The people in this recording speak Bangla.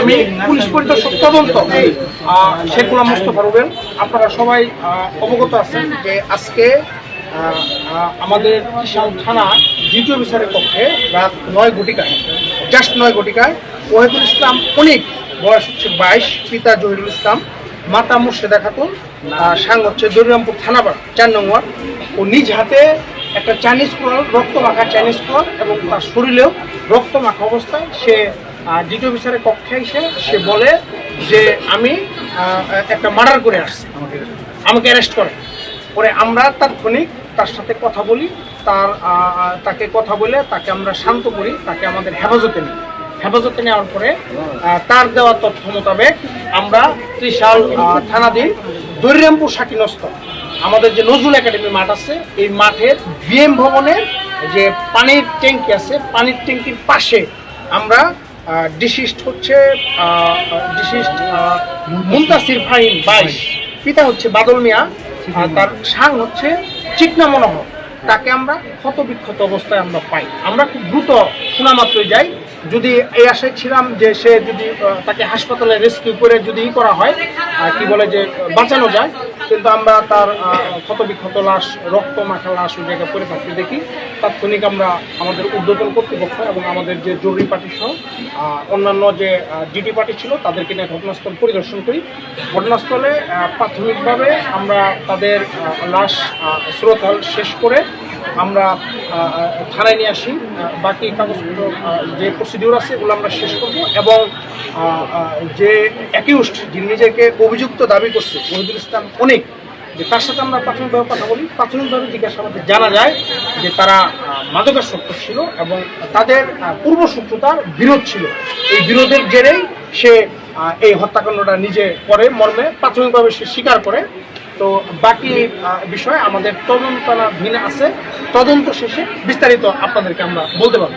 আমি পুলিশ পরিদর্শক তদন্ত শেখ গোলাম মুস্তফা রুবেল, আপনারা সবাই অবগত আছেন যে আজকে আমাদের কিষান থানা দ্বিতীয় অফিসারের পক্ষে রাত নয় ঘটিকায়, জাস্ট নয় ঘটিকায় ওহেদুল ইসলাম অনেক বয়স হচ্ছে বাইশ, পিতা জহিরুল ইসলাম, মাতা মুর্শেদা খাতুন সাং হচ্ছে দরিরামপুর থানাপাড়া চার নম্বর। ও নিজ হাতে একটা চাইনিজ কোরাল রক্ত মাখা চাইনিজ কোরাল এবং তার শরীরেও রক্ত মাখা অবস্থায় সে ডিটি অফিসারের কক্ষে এসে সে বলে যে আমি একটা মার্ডার করে আসছি আমাকে। অ্যারেস্ট করে। পরে আমরা তাৎক্ষণিক তার সাথে কথা বলি, তার তাকে কথা বলে তাকে আমরা শান্ত করি, তাকে আমাদের হেফাজতে নিই। হেফাজতে নেওয়ার পরে তার দেওয়া তথ্য মোতাবেক আমরা ত্রিশাল থানাধীন দৈরামপুর শাকিনস্ত আমাদের যে নজরুল একাডেমি মাঠ আছে, এই মাঠের বিএম ভবনের যে পানির ট্যাঙ্কি আছে, পানির ট্যাঙ্কির পাশে আমরা ডিসিস্ট হচ্ছে ডিসিস্ট মুন্তাসির ফাইন বাইশ। পিতা হচ্ছে বাদল মিয়া আর তার সাং হচ্ছে চিকনা মনোহর। তাকে আমরা ক্ষত বিক্ষত অবস্থায় আমরা পাই। আমরা খুব দ্রুত শোনা মাত্রই যাই। যদি এই আশায় ছিলাম যে সে যদি তাকে হাসপাতালে রেস্কিউ করে যদি ই করা হয় কি বলে যে বাঁচানো যায় কিন্তু আমরা তার ক্ষতবিক্ষত ক্ষত বিক্ষত লাশ, রক্ত মাখা লাশ ওই জায়গায় পরে থাকতে দেখি। তাৎক্ষণিক আমরা আমাদের উদ্বোধন কর্তৃপক্ষ এবং আমাদের যে জরুরি পার্টি সহ অন্যান্য যে জিডি পার্টি ছিল, তাদেরকে নিয়ে ঘটনাস্থল পরিদর্শন করি। ঘটনাস্থলে প্রাথমিকভাবে আমরা তাদের লাশ শ্রোতাল শেষ করে আমরা থানায় নিয়ে আসি। বাকি কাগজপত্র যে প্রসিডিউর আছে এগুলো আমরা শেষ করব এবং যে অ্যাকিউস্ট যিনি নিজেকে অভিযুক্ত দাবি করছে মহিদুল ইসলাম অনেক যে তার সাথে আমরা প্রাথমিকভাবে কথা বলি। প্রাথমিকভাবে জিজ্ঞাসাবাদে জানা যায় যে তারা আহ, মাদকাসক্ত ছিল এবং তাদের পূর্ব শত্রুতার বিরোধ ছিল। এই বিরোধের জেরেই সে এই হত্যাকাণ্ডটা নিজে করে মর্মে প্রাথমিকভাবে সে স্বীকার করে। তো বাকি বিষয়ে আমাদের তদন্ত ভিন্ন আছে। তদন্ত শেষে বিস্তারিত আপনাদেরকে আমরা বলতে পারব।